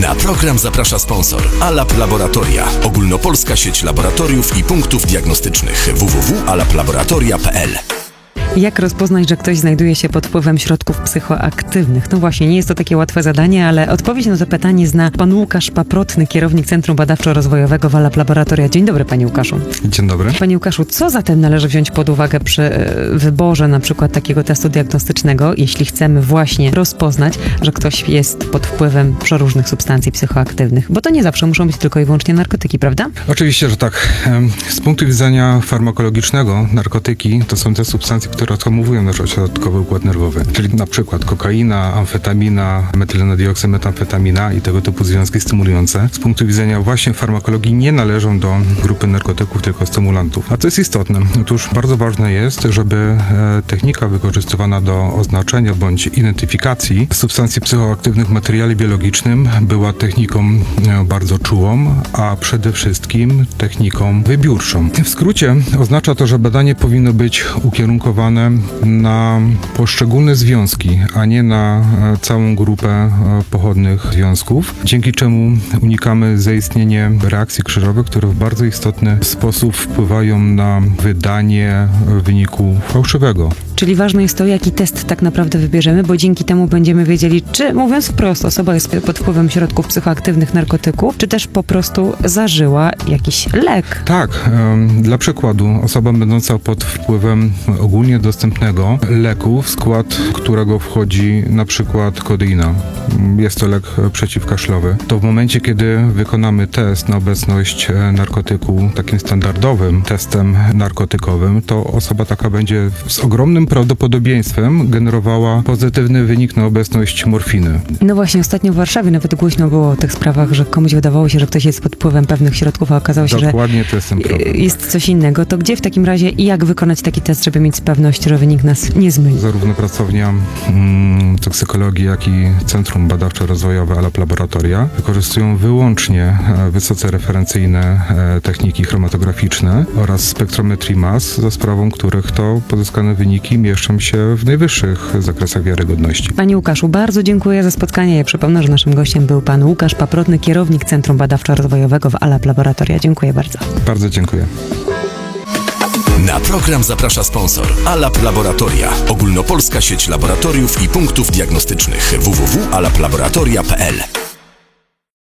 Na program zaprasza sponsor Alap Laboratoria, ogólnopolska sieć laboratoriów i punktów diagnostycznych www.alaplaboratoria.pl. Jak rozpoznać, że ktoś znajduje się pod wpływem środków psychoaktywnych? No właśnie, nie jest to takie łatwe zadanie, ale odpowiedź na to pytanie zna pan Łukasz Paprotny, kierownik Centrum Badawczo-Rozwojowego Walap Laboratoria. Dzień dobry, panie Łukaszu. Dzień dobry. Panie Łukaszu, co zatem należy wziąć pod uwagę przy e, wyborze na przykład takiego testu diagnostycznego, jeśli chcemy właśnie rozpoznać, że ktoś jest pod wpływem przeróżnych substancji psychoaktywnych? Bo to nie zawsze muszą być tylko i wyłącznie narkotyki, prawda? Oczywiście, że tak. Z punktu widzenia farmakologicznego narkotyki to są te substancje, które odhamowują nasz ośrodkowy układ nerwowy. Czyli na przykład kokaina, amfetamina, metylonodioksymetamfetamina i tego typu związki stymulujące. Z punktu widzenia właśnie farmakologii nie należą do grupy narkotyków, tylko stymulantów. A co jest istotne? Otóż bardzo ważne jest, żeby e, technika wykorzystywana do oznaczenia bądź identyfikacji substancji psychoaktywnych w materiale biologicznym była techniką e, bardzo czułą, a przede wszystkim techniką wybiórczą. W skrócie oznacza to, że badanie powinno być ukierunkowane na poszczególne związki, a nie na e, całą grupę e, pochodnych związków, dzięki czemu unikamy zaistnienie reakcji krzyżowych, które w bardzo istotny sposób wpływają na wydanie e, wyniku fałszywego. Czyli ważne jest to, jaki test tak naprawdę wybierzemy, bo dzięki temu będziemy wiedzieli, czy mówiąc wprost, osoba jest pod wpływem środków psychoaktywnych, narkotyków, czy też po prostu zażyła jakiś lek. Tak, dla przykładu, osoba będąca pod wpływem ogólnie dostępnego leku, w skład którego wchodzi na przykład kodeina, jest to lek przeciwkaszlowy, to w momencie, kiedy wykonamy test na obecność e, narkotyku, takim standardowym testem narkotykowym, to osoba taka będzie z ogromnym prawdopodobieństwem generowała pozytywny wynik na obecność morfiny. No właśnie, ostatnio w Warszawie nawet głośno było o tych sprawach, że komuś wydawało się, że ktoś jest pod wpływem pewnych środków, a okazało się, że Dokładnie to jest ten problem. jest coś innego. To gdzie w takim razie i jak wykonać taki test, żeby mieć pewność, że wynik nas nie zmyli? Zarówno pracownia mm, toksykologii, jak i Centrum Badawczo-Rozwojowe Alap Laboratoria wykorzystują wyłącznie e, wysoce referencyjne e, techniki chromatograficzne oraz spektrometrii mas, za sprawą których to pozyskane wyniki mieszczą się w najwyższych zakresach wiarygodności. Panie Łukaszu, bardzo dziękuję za spotkanie. Ja przypomnę, że naszym gościem był pan Łukasz Paprotny, kierownik Centrum Badawczo-Rozwojowego w Alap Laboratoria. Dziękuję bardzo. Bardzo dziękuję. Program zaprasza sponsor Alap Laboratoria, ogólnopolska sieć laboratoriów i punktów diagnostycznych www.alaplaboratoria.pl.